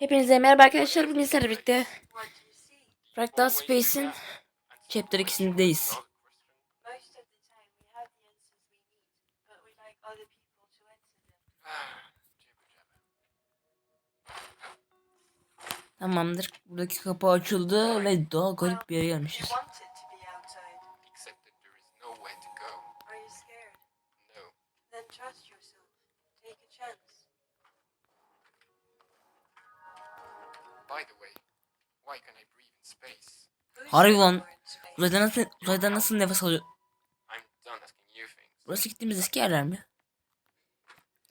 Hepinize merhaba arkadaşlar. Bugün sizlerle birlikte Fractal Space'in Chapter 2'sindeyiz. Most of the time we have the answers we need, but we like other people to answer them. Tamamdır. Buradaki kapı açıldı ve daha garip bir yere gelmişiz. Harbi lan. Uzayda nasıl, uzayda nasıl nefes alıyor? I'm done asking you things. Burası gittiğimiz eski yerler mi?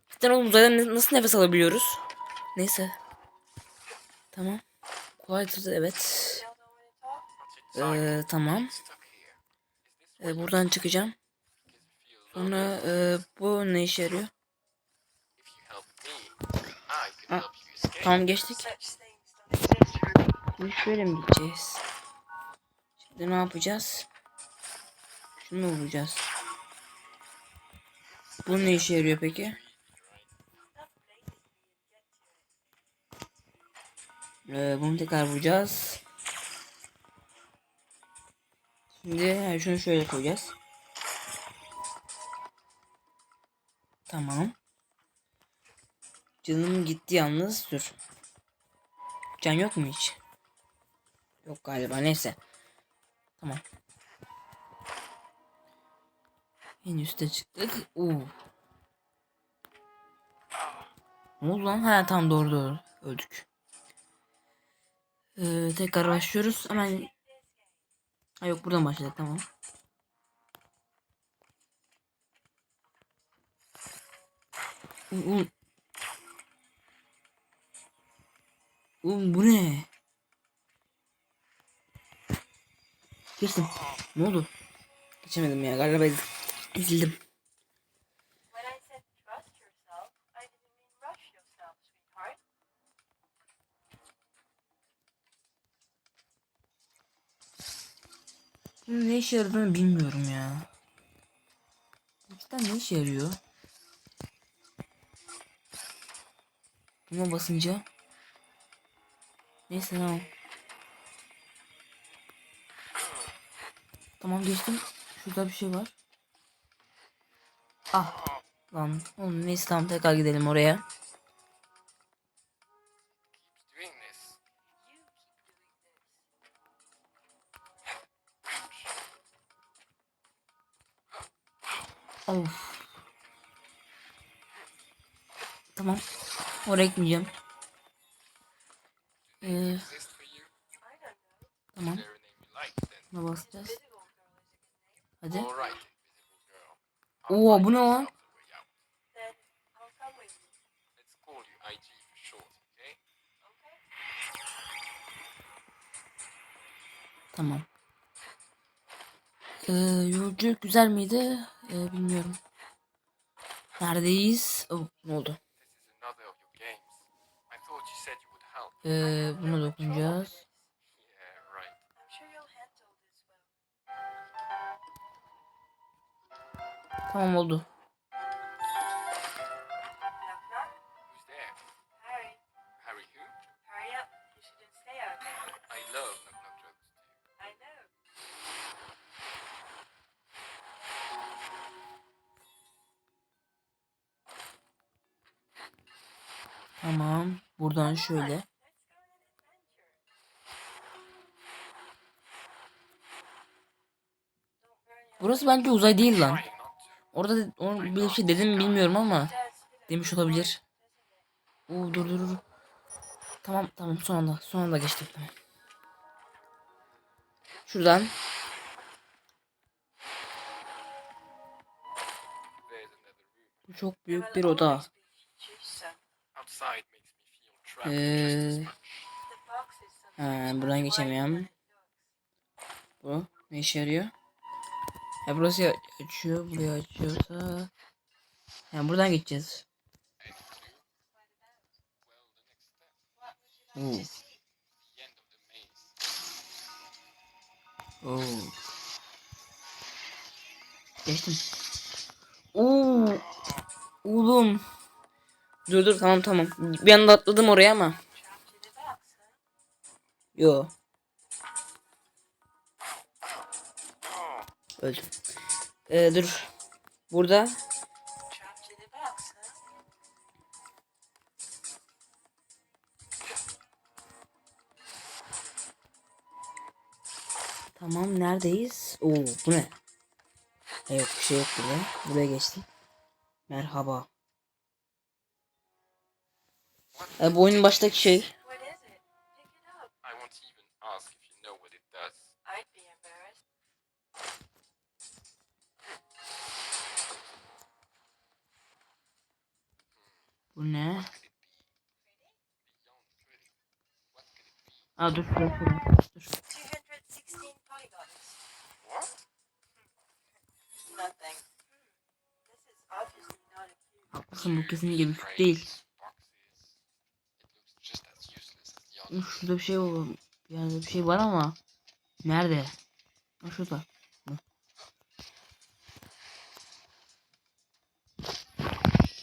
Cidden oğlum uzayda ne- nasıl nefes alabiliyoruz? Neyse. Tamam. Kolaydır evet. Ee, tamam. Ee, buradan çıkacağım. Sonra e, bu ne işe yarıyor? If you help Şimdi şöyle mi gideceğiz? Şimdi ne yapacağız? Şunu vuracağız? Bu ne işe yarıyor peki? Ee, bunu tekrar vuracağız. Şimdi şunu şöyle koyacağız. Tamam. Canım gitti yalnız. Dur. Can yok mu hiç? Yok galiba neyse. Tamam. En üste çıktık. Oo. Ne oldu lan? Ha tamam doğru doğru. Öldük. Ee, tekrar başlıyoruz. Hemen. Ha yok buradan başladık tamam. Oğlum. Oğlum bu ne? Geçtim. Ne oldu? Geçemedim ya. Galiba ez- ezildim. Ne işe yaradığını bilmiyorum ya. Cidden ne işe yarıyor? Buna basınca. Neyse tamam. Tamam geçtim. Şurada bir şey var. Ah. Lan. Oğlum neyse tamam tekrar gidelim oraya. Of. Tamam. Oraya gitmeyeceğim. Ee, tamam. Buna basacağız. Hadi. Oo, bu ne lan? Tamam. Ee, yolculuk güzel miydi? Ee, bilmiyorum. Neredeyiz? Oh, ne oldu? This is another an adventure. Don't burn your Burası bence uzay değil lan. Orada de- bir şey dedim mi bilmiyorum ama demiş olabilir. Oo dur dur dur. Tamam tamam son anda son anda geçtim tamam. Şuradan. Bu çok büyük bir oda. Ee, Ha, buradan geçemiyorum. Bu ne işe yarıyor? Ya burası açıyor, burayı açıyorsa. Yani buradan like Oo. Oo. Geçtim. Oo. Oğlum. Dur dur tamam tamam. Bir anda atladım oraya ama. Yo. Öldüm. Ee, dur. Burada? Tamam neredeyiz? Oo bu ne? E, yok bir şey yok burada. Buraya geçtim. Merhaba. E, bu oyunun baştaki şey. İt be? Aa dur şuraya şuraya. Dur. 216 polygons. What? Nothing. This is obviously not a cube. Haklısın bu kesinlikle küp değil. Şurada bir şey var. Yerde bir şey var ama. Nerede? Ha şurada.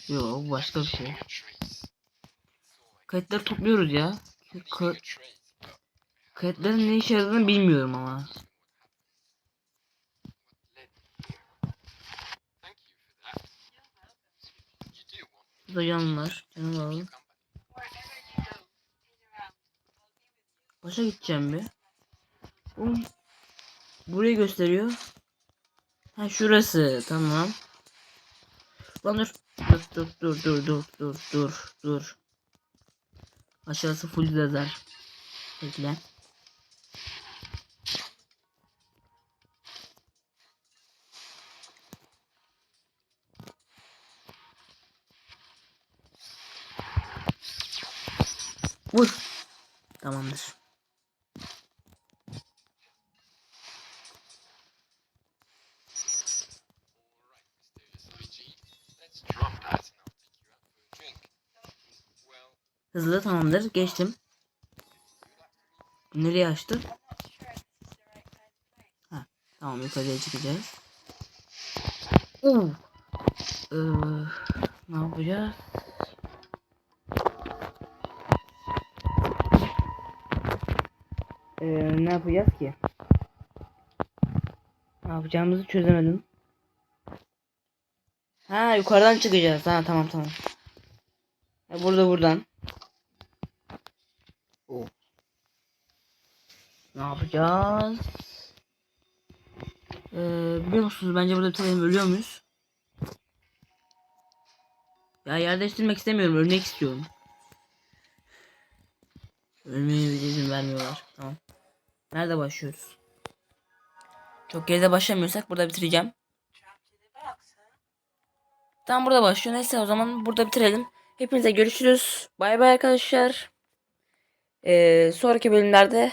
Yo başka bir şey. Kayıtları topluyoruz ya. Ka- kayıtların ne işe yaradığını bilmiyorum ama. Burada can var. Canı to alalım. Başa gideceğim bir. Oğlum, Burayı gösteriyor. Ha şurası. Tamam. Lan dur. Dur dur dur dur dur dur dur dur. Aşağısı full lazer. Bekle. Vur. Tamamdır. Hızlı tamamdır. Geçtim. Nereye açtı? Place. Tamam yukarıya çıkacağız. Oo. Ee, ne yapacağız? Ee, ne yapacağız ki? Ne yapacağımızı çözemedim. Ha yukarıdan çıkacağız. Ha tamam tamam. Ha, burada buradan. Ne yapacağız? Ee, biliyor musunuz bence burada bitirelim ölüyor muyuz? Ya yer değiştirmek istemiyorum ölmek istiyorum. Ölmeye izin vermiyorlar. Tamam. Nerede başlıyoruz? Çok geride başlamıyorsak burada bitireceğim. Tamam burada başlıyor. Neyse o zaman burada bitirelim. Hepinize görüşürüz. Bay bay arkadaşlar. Ee, sonraki bölümlerde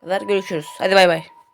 kadar görüşürüz. Hadi bay bay.